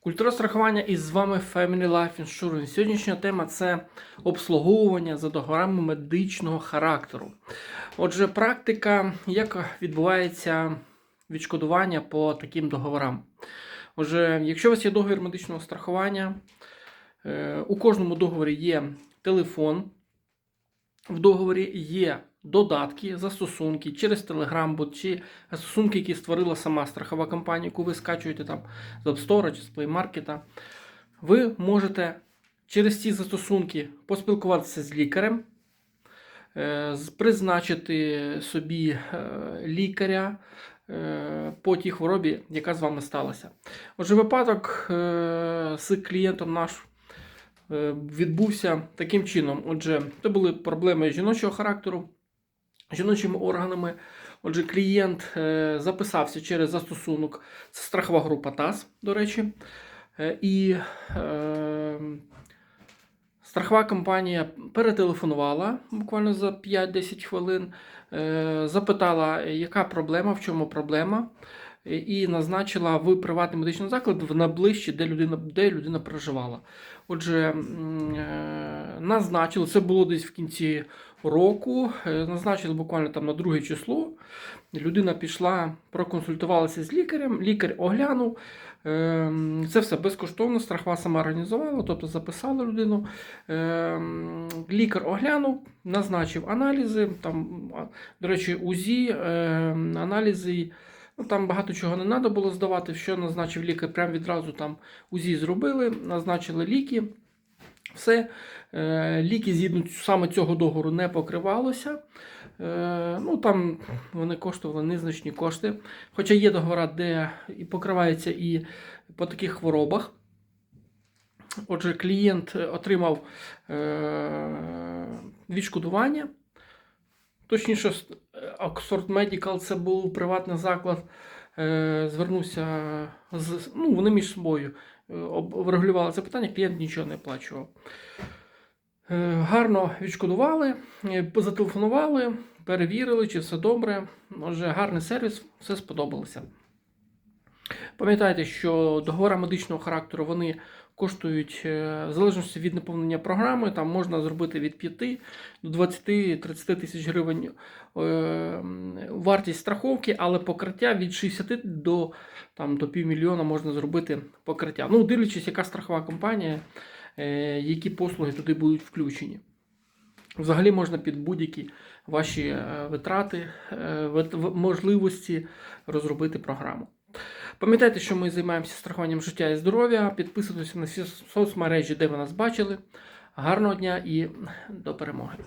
Культура страхування і з вами Family Life Insurance. Сьогоднішня тема це обслуговування за договорами медичного характеру. Отже, практика, як відбувається відшкодування по таким договорам. Отже, якщо у вас є договір медичного страхування, е, у кожному договорі є телефон, в договорі є додатки, застосунки через Telegram-бот чи застосунки, які створила сама страхова компанія, яку ви скачуєте там з App Store чи з Play Market. Ви можете через ці застосунки поспілкуватися з лікарем, е, призначити собі е, лікаря е, по тій хворобі, яка з вами сталася. Отже, випадок з клієнтом наш відбувся таким чином. Отже, це були проблеми жіночого характеру, жіночими органами. Отже, клієнт е, записався через застосунок, це страхова група ТАС, до речі. Е, І е, страхова компанія перетелефонувала буквально за 5-10 хвилин, е, запитала, яка проблема, в чому проблема, і- назначила в приватний медичний заклад в найближче, де людина, де людина проживала. Отже, е, назначили, це було десь в кінці року, е, назначили буквально там на друге число. Людина пішла, проконсультувалася з лікарем, лікар оглянув. Ем, Це все безкоштовно, страхова сама організувала, тобто записала людину. Лікар оглянув, назначив аналізи. Там, до речі, УЗІ, аналізи. Ну, там багато чого не треба було здавати. Що назначив лікар, прямо відразу там УЗІ зробили, назначили ліки. Все, Е, ліки згідно саме цього договору не покривалося. Е, Ну, там вони коштували незначні кошти. Хоча є договори, де і покривається і по таких хворобах. Отже, клієнт отримав е, відшкодування. Точніше, Oxford Medical це був приватний заклад. Е, Звернувся з ну, вони між собою е, врегулювали це питання, клієнт нічого не оплачував. Е, Гарно відшкодували, зателефонували, перевірили, чи все добре. Може, гарний сервіс, все сподобалося. Пам'ятайте, що договори медичного характеру вони коштують е, в залежності від наповнення програми. Там можна зробити від 5 до 20-30 тисяч гривень е, вартість страховки, але покриття від 60 до, там, до півмільйона можна зробити покриття. Ну, дивлячись, яка страхова компанія, е, які послуги туди будуть включені. Взагалі можна під будь-які ваші витрати, можливості розробити програму. Пам'ятайте, що ми займаємося страхуванням життя і здоров'я. Підписуйтесь на всі соцмережі, де ви нас бачили. Гарного дня і до перемоги!